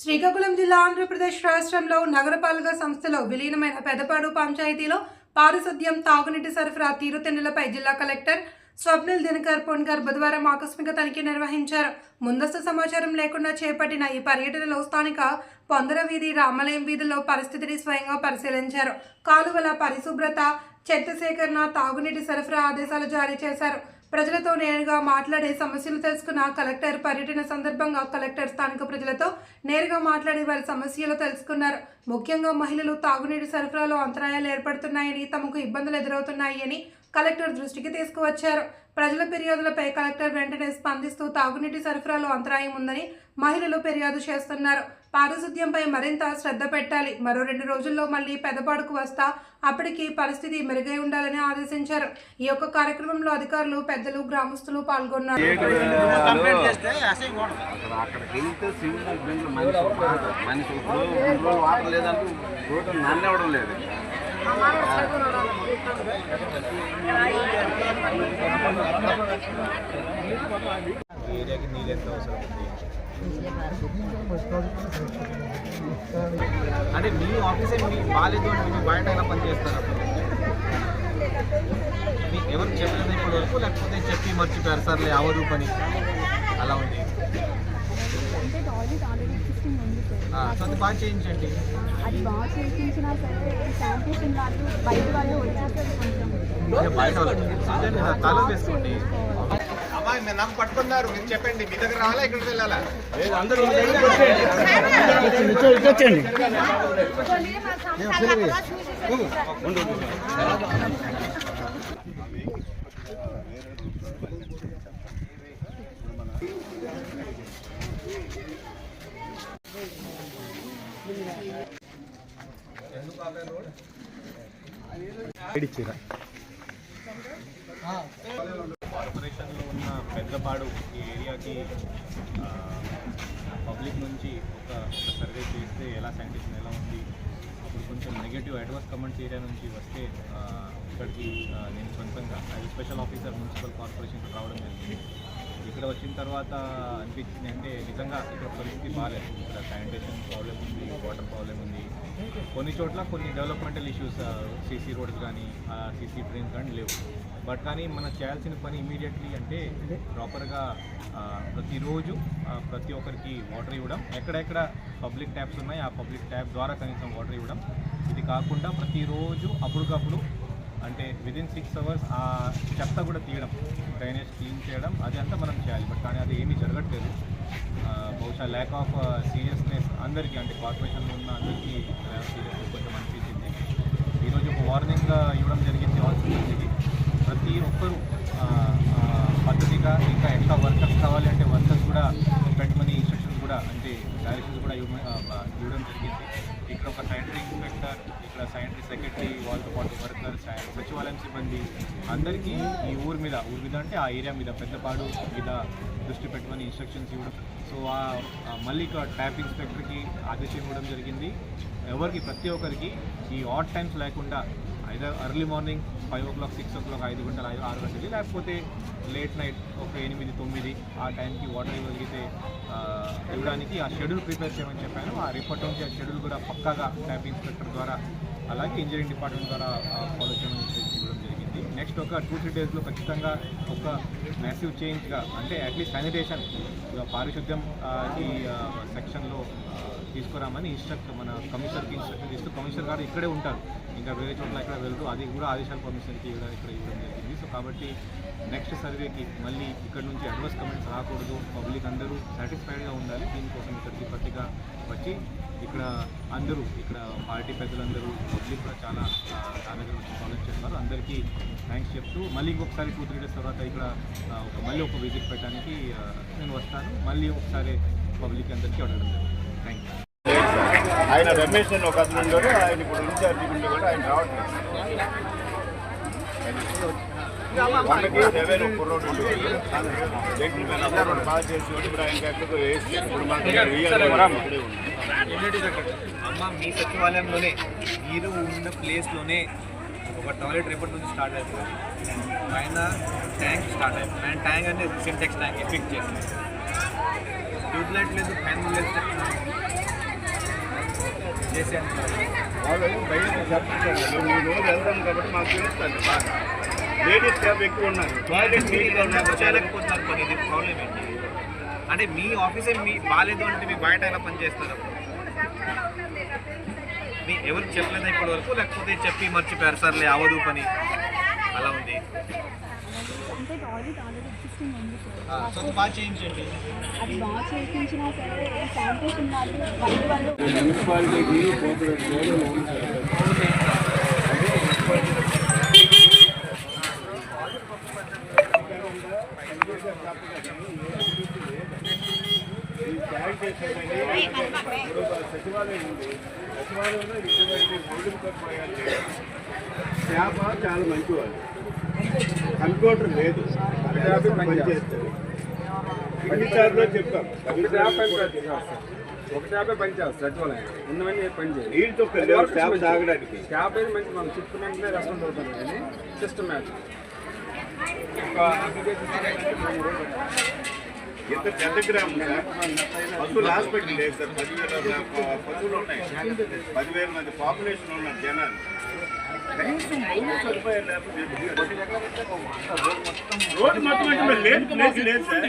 శ్రీకాకుళం జిల్లా ఆంధ్రప్రదేశ్ రాష్ట్రంలో నగరపాలక సంస్థలో విలీనమైన పెదపాడు పంచాయతీలో పారిశుద్ధ్యం తాగునీటి సరఫరా తీరుతెన్నులపై జిల్లా కలెక్టర్ స్వప్నిల్ దినకర్ పొన్కర్ బుధవారం ఆకస్మిక తనిఖీ నిర్వహించారు. ముందస్తు సమాచారం లేకుండా చేపట్టిన ఈ పర్యటనలో స్థానిక పొందర వీధి రామలయం వీధుల్లో పరిస్థితిని స్వయంగా పరిశీలించారు. కాలువల పరిశుభ్రత చెత్త సేకరణ తాగునీటి సరఫరా ఆదేశాలు జారీ చేశారు. ప్రజలతో నేరుగా మాట్లాడే సమస్యలు తెలుసుకున్న కలెక్టర్ పర్యటన సందర్భంగా కలెక్టర్ స్థానిక ప్రజలతో నేరుగా మాట్లాడి వారి సమస్యలు తెలుసుకున్నారు. ముఖ్యంగా మహిళలు తాగునీటి సరఫరాలో అంతరాయాలు ఏర్పడుతున్నాయని తమకు ఇబ్బందులు ఎదురవుతున్నాయని కలెక్టర్ దృష్టికి తీసుకువచ్చారు. ప్రజల ఫిర్యాదులపై కలెక్టర్ వెంటనే స్పందిస్తూ తాగునీటి సరఫరాలో అంతరాయం ఉందని మహిళలు ఫిర్యాదు చేస్తున్నారు. పారిశుద్ధ్యంపై మరింత శ్రద్ధ పెట్టాలి. మరో రెండు రోజుల్లో మళ్ళీ పెదపాడుకు వస్తా అప్పటికి పరిస్థితి మెరుగై ఉండాలని ఆదేశించారు. ఈ యొక్క కార్యక్రమంలో అధికారులు పెద్దలు గ్రామస్తులు పాల్గొన్నారు. ఏరియాకి నీళ్ళు ఎంత అవసరం ఉంది? అంటే మీ ఆఫీసే మీ బాగాలేదు అంటే మీ బయట ఎలా పనిచేస్తారు మీకు ఎవరు చెప్పలేదు ఇప్పటి వరకు లేకపోతే చెప్పి మర్చిపోయారు సర్లే అవరు పని. అలా ఉంది. అది బాగా చేయించండి. అది బాగా చేయించినా సరే శానిటేషన్ వాళ్ళు బయట వాళ్ళు వచ్చేస్తారు కొంచెం ఇంకా బయట వాళ్ళు తల వేసుకోండి. అమ్మాయి మీరు నాకు పట్టుకున్నారు. మీరు చెప్పండి మీ దగ్గర రావాలా ఇక్కడికి వెళ్ళాలా? కార్పొరేషన్లో ఉన్న పెద్దపాడు ఈ ఏరియాకి పబ్లిక్ నుంచి ఒక సర్వే చేస్తే ఎలా శానిటేషన్ ఎలా ఉంది? అప్పుడు కొంచెం నెగిటివ్ అడ్వర్స్ కమెంట్స్ ఏరియా నుంచి వస్తే ఇక్కడికి నేను సొంతంగా అది స్పెషల్ ఆఫీసర్ మున్సిపల్ కార్పొరేషన్కి రావడం జరిగింది. ఇక్కడ వచ్చిన తర్వాత అనిపించింది అంటే నిజంగా ఇక్కడ పరిస్థితి బాగాలేదు. ఇక్కడ శానిటేషన్ ప్రాబ్లం ఉంది వాటర్ ప్రాబ్లం ఉంది. కొన్ని చోట్ల కొన్ని డెవలప్మెంటల్ ఇష్యూస్ సీసీ రోడ్స్ కానీ సీసీ ట్రైన్స్ కానీ లేవు. బట్ కానీ మనం చేయాల్సిన పని ఇమీడియట్లీ అంటే ప్రాపర్గా ప్రతిరోజు ప్రతి ఒక్కరికి వాటర్ ఇవ్వడం. ఎక్కడెక్కడ పబ్లిక్ ట్యాప్స్ ఉన్నాయి ఆ పబ్లిక్ ట్యాప్ ద్వారా కనీసం వాటర్ ఇవ్వడం. ఇది కాకుండా ప్రతిరోజు అప్పటికప్పుడు అంటే విదిన్ సిక్స్ అవర్స్ ఆ చెత్త కూడా తీయడం డ్రైనేజ్ క్లీన్ చేయడం అది అంతా మనం చేయాలి. బట్ కానీ అది ఏమీ జరగట్లేదు. బహుశా ల్యాక్ ఆఫ్ సీరియస్నెస్ అందరికీ అంటే కార్పొరేషన్లో ఉన్న అందరికీ సీరియస్నెస్ కొంచెం అనిపించింది. ఈరోజు ఒక వార్నింగ్ ఇవ్వడం జరిగింది ఆల్ ప్రతి ఒక్కరూ పద్ధతిగా ఇంకా ఎక్స్ట్రా వర్కర్స్ కావాలి అంటే వర్కర్స్ కూడా పెట్టమని ఇన్స్ట్రక్షన్స్ కూడా అంటే డైరెక్షన్స్ కూడా ఇవ్వమ- ఇవ్వడం జరిగింది. ఇక్కడ ఒక శానిటరీ ఇన్స్పెక్టర్ ఇక్కడ శానిటరీ సెక్రటరీ వాళ్ళతో పాటు వర్కర్స్ సచివాలయం సిబ్బంది అందరికీ ఈ ఊరి మీద ఊరి మీద అంటే ఆ ఏరియా మీద పెద్దపాడు మీద దృష్టి పెట్టమని ఇన్స్ట్రక్షన్స్ ఇవ్వడం. సో ఆ మళ్ళీ ట్యాప్ ఇన్స్పెక్టర్కి ఆదేశం ఇవ్వడం జరిగింది. ఎవరికి? ప్రతి ఒక్కరికి ఈ ఆట్ టైమ్స్ లేకుండా either early morning five o'clock six o'clock ఐదు గంటలు ఐదు ఆరు గంటలకి లేకపోతే లేట్ నైట్ ఒక ఎనిమిది తొమ్మిది ఆ టైంకి వాటర్ ఇవ్వగలిగితే ఇవ్వడానికి ఆ షెడ్యూల్ ప్రిపేర్ చేయమని చెప్పాను. ఆ రిపోర్ట్ నుంచి ఆ షెడ్యూల్ కూడా పక్కాగా ట్యాప్ ఇన్స్పెక్టర్ ద్వారా అలాగే ఇంజనీరింగ్ డిపార్ట్మెంట్ ద్వారా ఫాలో చేయడం ఇవ్వడం జరిగింది. నెక్స్ట్ ఒక టూ త్రీ డేస్లో ఖచ్చితంగా ఒక మ్యాసివ్ చేంజ్గా అంటే అట్లీస్ట్ శానిటేషన్ పారిశుద్ధ్యం ఈ సెక్షన్లో తీసుకురామని ఇన్స్ట్రక్ట్ మన కమిషనర్కి ఇన్స్ట్రక్షన్ ఇస్తూ కమిషనర్ గారు ఇక్కడే ఉంటారు. ఇంకా వేరే చోట్ల ఎక్కడ వెళ్తూ అది కూడా ఆదేశాలు కమిషనర్కి ఇవ్వడం ఇక్కడ ఇవ్వడం జరిగింది. సో కాబట్టి నెక్స్ట్ సర్వేకి మళ్ళీ ఇక్కడ నుంచి అడ్వర్స్ కమెంట్స్ రాకూడదు. పబ్లిక్ అందరూ సాటిస్ఫైడ్గా ఉండాలి. దీనికోసం ఇక్కడికి పట్టిగా వచ్చి ఇక్కడ అందరూ ఇక్కడ పార్టీ పెద్దలందరూ పబ్లిక్ కూడా చాలా ఆ, నా దగ్గర వచ్చి ఫాలో చేస్తున్నారు అందరికీ థ్యాంక్స్ చెప్తూ మళ్ళీ ఇంకొకసారి టూ త్రీ డేస్ తర్వాత ఇక్కడ ఒక మళ్ళీ ఒక విజిట్ పెట్టడానికి నేను వస్తాను. మళ్ళీ ఒకసారి పబ్లిక్ అందరికీ అడగడం జరుగుతుంది. థ్యాంక్ యూ ఆయన రమేష్ అని ఒక అతను ఉండడు ఆయన ఇప్పుడు ఇన్ఛార్జి ఉండేవాడు కూడా ఆయన రావట్లేదు. వాళ్ళకి రెవెన్యూ కుర్రోడు ఉండేవాడు. జెంటిల్మెన్ అందరూ బాగా చేసి ఇప్పుడు ఆయన ఎక్కడికో వేసి ఇప్పుడు మనకి అమ్మ మీ సచివాలయంలోనే మీరు ఉన్న ప్లేస్లోనే ఒక టాయిలెట్ రేపటి నుంచి స్టార్ట్ అవుతుంది. పైన ట్యాంక్ స్టార్ట్ అయింది అండ్ ట్యాంక్ అంటే సింటెక్స్ ట్యాంక్ ఫిక్స్ చేస్తుంది ట్యూబ్ లైట్ లేదు ఫ్యాన్ లేదు జేసీ అంటున్నారు వాళ్ళు బయట చెప్తున్నారు మీ రోజు వెళ్తాం కాబట్టి మాకు తెలుస్తుంది. బాగా లేడీస్ క్యాబ్ ఎక్కువ ఉన్నారు. టాయిలెట్ నీట్గా చేయలేకపోతున్నారు మరి ఇది ప్రాబ్లం ఏంటి? అంటే మీ ఆఫీసే మీ బాగాలేదు అంటే మీ బయట ఎలా పని చేస్తారు మీ ఎవరికి చెప్పలేదు ఇప్పటి వరకు? లేకపోతే చెప్పి మర్చిపోయారు. సర్లే అవదు పని. అలా ఉంది. అంటే టాయిలెట్ ఆల్రెడీ ఎగ్జిస్టింగ్ ఉంది సార్ సో బాగా చేయించండి అది బాగా చేయించినా సరే ఈ శానిటేషన్ వాళ్ళు బయట వాళ్ళు మున్సిపాలిటీకి పోతున్నారు ఈ శానిటేషన్ అనేది ఇప్పుడు ఒక సచివాలయం ఉంది సచివాలయంలో ఇటువంటి. స్టాఫ్ చాలా మంచివాళ్ళు కంప్యూటర్ లేదు స్టాఫ్ పనిచేస్తారు చెప్పాం ఒక షాపే పని చేస్తారు సచివాలయం ఉన్నవన్నీ పని చేయాలి స్టాఫ్ తాగడానికి అయితే మంచి మనం వెంటనే రెస్పాన్స్ అవుతాం కానీ సిస్టమ్ మ్యాచ్ ఒక అప్లికేషన్ ఎంత పెద్ద గ్రామం సార్ పశువుల హాస్పిటల్ లేదు సార్. పదివేల ప- పశువులు ఉన్నాయి. పదివేల మంది పాపులేషన్ ఉన్నారు జనాలు. కనీసం మూడు సదుపాయాలు లేకపోతే రోడ్డు మొత్తం అంటే మరి లేదు ప్లేస్ లేదు సార్.